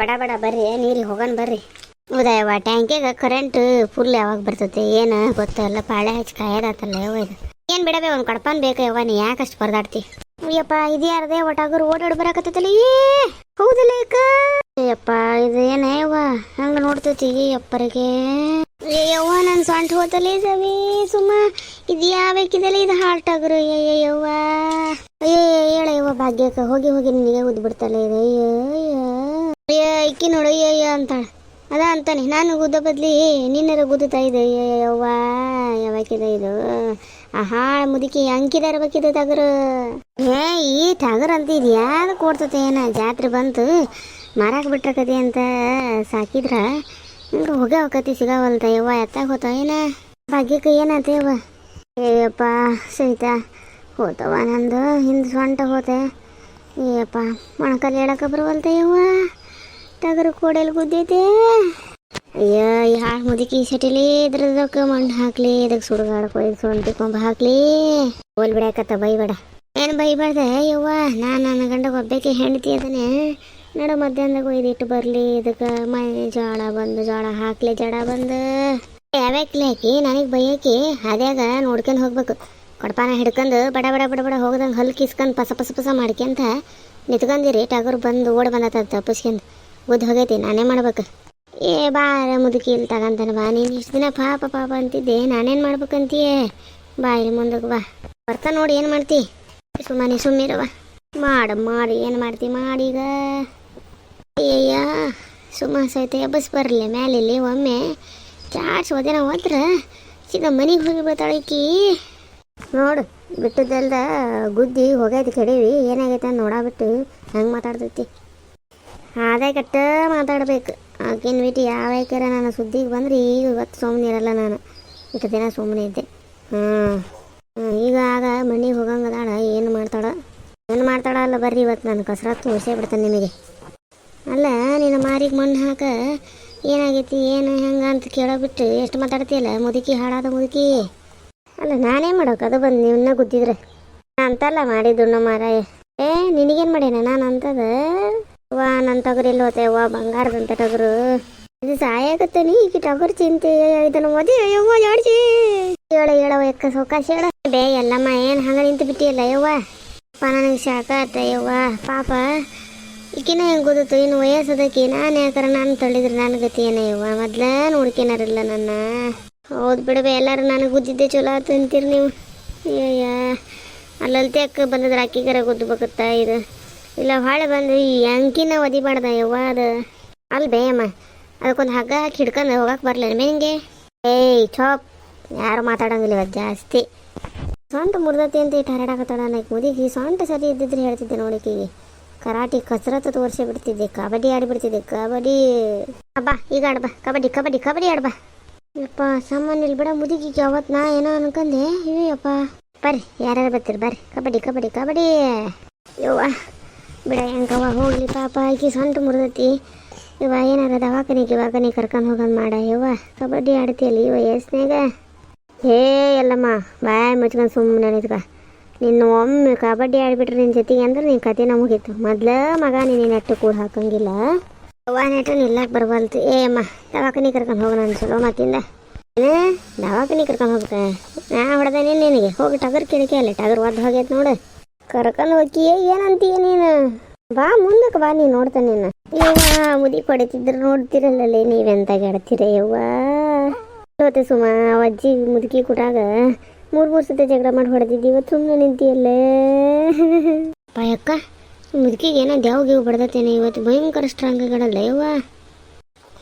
ಬಡ ಬಡ ಬರ್ರಿ ನೀರಿಗೆ ಹೋಗನ್ ಬರ್ರಿ. ಉದಯವ ಟ್ಯಾಂಕಿಗೆ ಕರೆಂಟ್ ಫುಲ್ ಯಾವಾಗ ಬರ್ತೈತೆ, ಏನ ಗೊತ್ತಲ್ಲ ಪಾಳೆ ಹಚ್ಚಿ ಕಾಯೋದಾತಲ್ಲ ಯಾವ ಇದು. ಏನು ಬಿಡಬೇ, ಒಂದು ಕಡ್ಪನ್ ಬೇಕು ಯವ್ವ, ನೀ ಯಾಕಷ್ಟು ಪರದಾಡ್ತಿ? ಅಯ್ಯಪ್ಪ, ಇದು ಯಾರದೇ, ಒಟ್ಟಾಗರು ಓಡಾಡಿ ಏ! ಹೌದಲ್ಲ ಅಯ್ಯಪ್ಪ, ಇದು ಏನಯ್ಯವ್ವ ಹಂಗೆ ನೋಡ್ತೈತಿ ಅಪ್ಪರಿಗೆ. ಅಯ್ಯವ್ವ ನನ್ನ ಸೊಂಟ ಹೋತಲ್ಲ ಸವಿ ಸುಮ್ಮ. ಇದು ಯಾವಕ್ಕಿದಲ್ಲ ಇದು ಹಾಲ್ಟ್ ಆಗರು ಅಯ್ಯಯ್ಯವ್ವ ಅಯ್ಯೋ ಯವ್ವ, ಭಾಗ್ಯಕ್ಕ, ಹೋಗಿ ಹೋಗಿ ನಿನಗೆ ಉದ್ ಬಿಡ್ತಲ್ಲ ಇದು ಅಯ್ಯೋ ಅಯ್ಯೋ ಇಕ್ಕಿ ನೋಡು, ಅಯ್ಯೋ ಅಯ್ಯೋ ಅಂತಾಳೆ. ಅದ ಅಂತಾನೆ, ನಾನು ಗುದ್ದ ಬದ್ಲಿ ನಿನ್ನರ ಗುದ್ದುತ್ತಾ ಇದೆ ಅಯ್ಯವ್ವ ಯಾವಾಕಿದ ಇದು. ಆ ಹಾಳ ಮುದುಕಿ ಅಂಕಿದಾರ ಇರ್ಬೇಕಿದೆ ಟಗರು. ಏ, ಈ ತಗರ ಅಂತ ಇದು ಯಾವ್ದು ಕೊಡ್ತತೆ ಏನ, ಜಾತ್ರೆ ಬಂತು, ಮಾರಾಕ್ ಬಿಟ್ರಕತಿ ಅಂತ ಸಾಕಿದ್ರ. ಹಿಂಗೆ ಹೋಗ ಹೋಗತಿ ಸಿಗಾವಲ್ತ, ಯವ್ವ, ಎತ್ತಾಗ ಹೋತ ಏನ? ಭಾಗ್ಯಕ್ಕೆ ಏನಂತ ಯವ್ವ? ಏಯಪ್ಪ ಸಹಿತ ಹೋತವ ನಂದು, ಹಿಂದೆ ಸೊಂಟ ಹೋತೆ. ಏಯಪ್ಪ ಮೊಣಕಲ್ಲಿ ಹೇಳಕ ಬರುವಲ್ತ ಯವ್ವ? ಟಗರು ಕೋಡೆಲ್ ಗುದ್ದೈತೆ ಅಯ್ಯೋ, ಈ ಹಾಳು ಮುದುಕಿ ಸಟಿಲಿ ಇದ್ರದಕ್ಕೆ ಮಣ್ಣು ಹಾಕ್ಲಿ ಇದಕ್ಕೆ ಸುಡುಗಾಡಕ್ಕೆ ಒಯ್ದು ಸೊಂಟಿ ಕೊಂಬ ಹಾಕ್ಲಿ. ಹೋಲ್ ಬಿಡಾಕತ್ತ ಬೈಬೇಡ. ಏನು ಬೈಬಾರ್ದೆ, ಯವ್ವ? ನಾನು ನನ್ನ ಗಂಡ ಒಬ್ಬಾಕಿ ಹೆಂಡತಿ ಅದನೆ. ನಡು ಮಧ್ಯಾಹ್ನದಾಗ ಒಯ್ದು ಇಟ್ಟು ಬರಲಿ, ಇದಕ್ಕೆ ಮೈ ಜೋಳ ಬಂದು, ಜೋಳ ಹಾಕ್ಲಿ, ಜಡ ಬಂದು. ಯಾವ್ಯಾಕ್ಲಿ ಹಾಕಿ ನನಗೆ ಬೈಯಾಕಿ, ಅದ್ಯಾಗ ನೋಡ್ಕೊಂಡು ಹೋಗ್ಬೇಕು. ಕೊಡಪಾನ ಹಿಡ್ಕೊಂಡು ಬಡ ಬಡ ಬಡ ಬಡ ಹೋಗ್ದಂಗೆ ಹಲ್ ಕಿಸ್ಕೊಂಡು ಪಸ ಪಸ ಪಸ ಮಾಡ್ಕೊಂತ ನಿತ್ಕೊಂಡಿರಿ ಟಗರು ಬಂದು ಓಡ್ ಬಂದತ್ತ ತಪ್ಪಿಸ್ಕೊಂಡು ಬುದ್ಧ ಹೋಗೈತಿ, ನಾನೇ ಮಾಡ್ಬೇಕು. ಏ, ಬಾರ ಮುದುಕಿ ಇಲ್ಲಿ ತಗಂತಾನೆ ಬಾ, ನೀನು ಇಷ್ಟು ದಿನ ಪಾಪ ಪಾಪ ಅಂತಿದ್ದೆ, ನಾನೇನು ಮಾಡ್ಬೇಕಂತೀಯೇ? ಬಾ, ಇಲ್ಲಿ ಮುಂದಕ್ಕೆ ಬಾ. ಬರ್ತಾ ನೋಡಿ, ಏನು ಮಾಡ್ತಿ? ಸುಮ್ಮನೆ ಸುಮ್ಮಿರವ ಮಾಡು, ಮಾಡಿ, ಏನು ಮಾಡ್ತಿ ಮಾಡೀಗ ಅಯ್ಯಯ್ಯ, ಸುಮ್ಮ ಸಹಿತ ಎಬ್ಬಸ್ ಬರಲಿ, ಮ್ಯಾಲಿಲ್ಲಿ ಒಮ್ಮೆ. ಚಾರ್ಜ್ ಓದಿನ ಹೋದ್ರ, ಸೀದಾ ಮನೆಗೆ ಹೋಗಿ ಬರ್ತಾಳಕಿ ನೋಡು ಬಿಟ್ಟದಲ್ದ ಗುದ್ದಿ ಹೋಗೈತಿ ಕೆಡವಿ, ಏನಾಗೈತೆ ನೋಡಾಬಿಟ್ಟು ಹೆಂಗೆ ಮಾತಾಡ್ತೈತಿ. ಅದೇ ಕಟ್ಟ ಮಾತಾಡ್ಬೇಕು. ಆಕಿನ ಬಿಟ್ಟು ಯಾವ ಯಾಕಾರ ನಾನು ಸುದ್ದಿಗೆ ಬಂದ್ರೆ? ಈಗ ಇವತ್ತು ಸುಮ್ಮನೆ ಇರಲ್ಲ ನಾನು. ಇಷ್ಟು ದಿನ ಸುಮ್ಮನೆ ಇದ್ದೆ. ಹ್ಞೂ ಈಗ ಆಗ ಮನೆಗೆ ಹೋಗಂಗದಾಳ ಏನು ಮಾಡ್ತಾಳ? ಏನು ಮಾಡ್ತಾಳ ಅಲ್ಲ ಬರ್ರಿ ಇವತ್ತು ನಾನು ಕಸರತ್ತು ತೋರಿಸೇ ಬಿಡ್ತೇನೆ ನಿಮಗೆ. ಅಲ್ಲ ನಿನ್ನ ಮಾರಿಗೆ ಮಣ್ಣು ಹಾಕ. ಏನಾಗೈತಿ, ಏನು, ಹೆಂಗೆ ಅಂತ ಕೇಳೋಬಿಟ್ಟು ಎಷ್ಟು ಮಾತಾಡ್ತೀಯಲ್ಲ? ಮುದುಕಿ ಹಾಳಾದ ಮುದುಕಿ. ಅಲ್ಲ, ನಾನೇ ಮಾಡೋಕೆ ಅದು ಬಂದು ನಿನ್ನ ಗುದ್ದಿದ್ರೆ. ಅಂತಲ್ಲ ಮಾಡಿದ್ದು ನಮ್ಮ ಮಾರಾಯ. ಏ, ನಿನಗೇನು ಮಾಡ್ಯಾನ? ನಾನು ಅಂತದ? ವಾ ನನ್ನ ಟಗರು ಎಲ್ಲಿ ಹೋತೆ ವಾ ಬಂಗಾರದಂತ ಟಗರು. ಇದು ಸಾಯಾಗತ್ತನಿ ಈಗ ಟಗರು ಚಿಂತೆ. ಇದನ್ನು ಓದಿ ಅಯ್ಯವ್ವ ಜಾಡ್ಸಿ ಹೇಳ ಹೇಳವ ಎಕ್ಕ ಸೌಕಾಶ ಹೇಳ. ಬೇ, ಎಲ್ಲಮ್ಮ, ಏನು ಹಂಗ ನಿಂತು ಬಿಟ್ಟಿಯಲ್ಲ ಯವ್ವ? ಅಪ್ಪ, ನನಗೆ ಶಾಖ ಆತ ಯವ್ವ. ಪಾಪ, ಈಕಿನ ಹೆಂಗೆ ಗೊತ್ತು ಇನ್ನು ವಯಸ್ಸದಕ್ಕೆ ನಾನು ಯಾಕಾರ ನಾನು ತಳ್ಳಿದ್ರೆ ನನ್ನ ಗತಿ ಏನ ಯವ್ವ? ಮೊದ್ಲ ನೋಡ್ಕೊನಾರಿಲ್ಲ ನನ್ನ. ಹೌದು ಬಿಡಬೇ ಎಲ್ಲರೂ ನನಗೆ ಗುದ್ದಿದ್ದೆ ಚಲೋ ಆತು ಅಂತೀರಿ ನೀವು. ಅಯ್ಯಯ್ಯ. ಅಲ್ಲಲ್ತೆ ಅಕ್ಕ ಬಂದದ್ರೆ ಅಕ್ಕಿಗರ ಗುದ್ದಬೇಕತ್ತ ಇದು. ಇಲ್ಲ, ಭಾಳ ಬಂದು ಈ ಅಂಕಿನ ಒದಿಬಾರ್ದ ಯವ್ವ ಅದು. ಅಲ್ಲಿ ಬೇಯಮ್ಮ ಅದಕ್ಕೊಂದು ಹಗ್ಗ ಹಾಕಿ ಹಿಡ್ಕೊಂಡು ಹೋಗಕ್ಕೆ ಬರಲಿಲ್ಲ ನಿಂಗೆ? ಏಯ್, ಚೋಪ್. ಯಾರು ಮಾತಾಡಂಗಿಲ್ಲ ಇವತ್ತು ಜಾಸ್ತಿ. ಸೊಂಟ ಮುರಿದತಿ ಅಂತ ಇಟ್ಟು ಹರಡಾಕತ್ತಾಳ ನನಗೆ ಈ ಸೊಂಟ ಸರಿ ಇದ್ದಿದ್ರೆ ಹೇಳ್ತಿದ್ದೆ ನೋಡಿಕಿಗೆ ಕರಾಟಿ ಕಸರತ್ತು ತೋರಿಸಿ ಬಿಡ್ತಿದ್ದೆ. ಕಬಡ್ಡಿ ಆಡಿಬಿಡ್ತಿದ್ದೆ. ಕಬಡ್ಡಿ. ಅಬ್ಬಾ, ಈಗ ಆಡ್ಬಾ ಕಬಡ್ಡಿ ಕಬಡ್ಡಿ ಕಬಡ್ಡಿ ಆಡ್ಬಾ ಯಪ್ಪ ಸಾಮಾನ್ಯ ಬಿಡ ಮುದುಕಿಗೆ ಅವತ್ತು ನಾ ಏನೋ ಅನ್ಕಂದೆ. ಅಯ್ಯಪ್ಪ ಬರ್ರಿ, ಯಾರ್ಯಾರು ಬರ್ತೀರಿ, ಬರ್ರಿ. ಕಬಡ್ಡಿ ಕಬಡ್ಡಿ ಕಬಡ್ಡಿ. ಯವ್ವ. ಬಿಡ ಹೆಂಗವ ಹೋಗ್ಲಿ ಪಾಪ, ಆಕಿ ಸೊಂಟ ಮುರಿದತಿ. ಇವ ಏನಾರ ದವಾಖಾನೆಗೆ ಇವಾಗನೇ ಕರ್ಕೊಂಡು ಹೋಗಂದು ಮಾಡ ಇವ ಕಬಡ್ಡಿ ಆಡ್ತಿಯಲ್ಲ ಇವ ಯಸ್ನ್ಯಾಗ ಹೇ ಎಲ್ಲಮ್ಮ, ಬಾಯ್ ಮುಚ್ಕೊಂಡು ಸುಮ್ಮನೆ ನಿಂತ್ಕ ನಿನ್ನ ಒಮ್ಮೆ ಕಬಡ್ಡಿ ಆಡ್ಬಿಟ್ರೆ ನಿನ್ನ ಜೊತೆಗೆ ಅಂದ್ರೆ ನಿನ್ನ ಕತೆ ಮುಗೀತು. ಮೊದ್ಲ ಮಗ ನೀನು ನೆಟ್ಟು ಕೂಡ ಹಾಕಂಗಿಲ್ಲ. ಅವ್ವ ನೆಟ್ಟು ನಿಲ್ಲಕ್ಕೆ ಬರಬಲ್ತು ಏ, ಅಮ್ಮ ದವಾಖಾನೆ ಕರ್ಕೊಂಡು ಹೋಗೋಣ ಚಲೋ ಮತ್ತಿಂದ. ದವಾಖಾನಿ ಕರ್ಕೊಂಡು ಹೋಗ್ಬೇಕ? ನಾ ಹೊಡೆದ ನಿನ್ನ ನಿನಗೆ. ಹೋಗಿ ಟಗರ್ ಕಿಡಿಕೆ ಅಲ್ಲ, ಟಗರ್ ಒದ್ದು ಹೋಗೈತೆ ನೋಡು. ಕರ್ಕೊಂಡು ಹೋಗಿ ಏನಂತೀಯ ನೀನು? ಬಾ, ಮುಂದಕ್ಕೆ ಬಾ, ನೀನು ನೋಡ್ತಾನೆ ನೀನು. ಯವ್ವ, ಮುದಿ ಕೊಡಿತಿದ್ರು ನೋಡ್ತಿರಲ್ಲೇ ನೀವೆಂತ ಗೆಡ್ತೀರ ಯವ್ವಾ? ಹೋತೆ ಸುಮ, ಅಜ್ಜಿ ಮುದುಕಿ ಕೊಟ್ಟಾಗ ಮೂರು ಮೂರು ಸತಿ ಜಗಳ ಮಾಡಿ ಹೊಡೆದಿದ್ದಿ, ಇವತ್ತು ಸುಮ್ಮನೆ ನಿಂತಿಯಲ್ಲೇ? ಪಾಯಕ್ಕ, ಮುದುಕಿಗೆ ಏನೋ ದೇವ್ ಗೇವ್ ಬಡ್ದತ್ತೇನೆ, ಇವತ್ತು ಭಯಂಕರ ಸ್ಟ್ರಾಂಗ್ ಆಗಡಲ್ಲ ಯವ್ವ?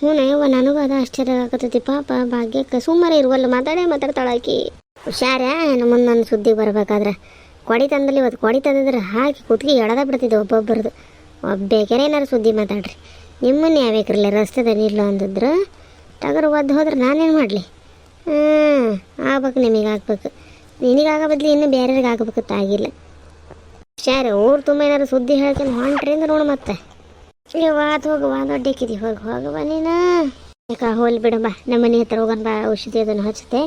ಹ್ಞೂ ಯವ್ವ, ನನಗೂ ಅದ ಆಶ್ಚರ್ಯ ಆಗತ್ತೈತಿ ಪಾಪ, ಭಾಗ್ಯಕ್ಕೆ ಸುಮ್ಮನೆ ಇರುವಲ್ಲ, ಮಾತಾಡೇ ಮಾತಾಡ್ತಾಳಾಕಿ ಹುಷಾರ ನಮ್ಮ ಮುಂದೆ ನನ್ನ ಸುದ್ದಿಗೆ ಬರ್ಬೇಕಾದ್ರೆ. ಕೊಡಿ ತಂದಲ್ಲಿ ಇವತ್ತು ಕೊಡಿ ತಂದಿದ್ರೆ ಹಾಕಿ ಕುತ್ತಿಗೆ ಎಡದ ಬಿಡ್ತಿದ್ದೆ ಒಬ್ಬೊಬ್ಬರದು. ಒಬ್ಬೇಕೇನೆ ಏನಾರು ಸುದ್ದಿ ಮಾತಾಡ್ರಿ. ನಿಮ್ಮನ್ನ ಯಾವ್ಯಾಕ್ರಲ್ಲ ರಸ್ತೆದ ನಿಲ್ಲ ಅಂದಿದ್ರು. ಟಗರು ಒದ್ದು ಹೋದ್ರೆ ನಾನೇನು ಮಾಡಲಿ? ಹ್ಞೂ ಆಗ್ಬೇಕು ನಿಮಗೆ ಆಗ್ಬೇಕು. ನಿನಗಾಗ ಬದ್ಲಿ ಇನ್ನು ಬೇರೆಯವ್ರಿಗೆ ಆಗಬೇಕು ತಾಗಿಲ್ಲ ಹುಷಾರ, ಊರು ತುಂಬ ಏನಾರು ಸುದ್ದಿ ಹೇಳ್ಕೊಂಡು ಹೊಂಟ್ರಿ ಅಂದ್ರೆ ನೋಡು ಮತ್ತೆ. ಏ ವಾದ ಹೋಗು, ವಾದ ದೊಡ್ಡಕ್ಕಿದಿ ಹೋಗಿ ಹೋಗವ ನೀನು. ಯಾಕ ಹೋಲ್ ಬಿಡಮ್ಮ ಬಾ. ನಮ್ಮ ಮನೆ ಹತ್ರ ಹೋಗೋಣ ಬಾ, ಔಷಧಿ ಅದನ್ನು ಹಚ್ಚುತ್ತೆ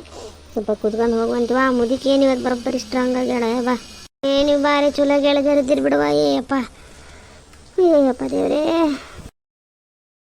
ಸ್ವಲ್ಪ ಕುತ್ಕೊಂಡು ಹೋಗುವಂತೀವ ಮುದಿಕೆ ಏನು ಇವತ್ತು ಬರೋಬ್ಬರಿ ಸ್ಟ್ರಾಂಗ್ ಆಗ್ಯಾಳ ಬಾ. ಏ ಭಾರಿ ಚಲೋ ಗೆಳಜರಿದ್ದೀರಿ ಬಿಡುವ ಏಯಪ್ಪ ಅಯ್ಯಪ್ಪ ದೇವ್ರೇ.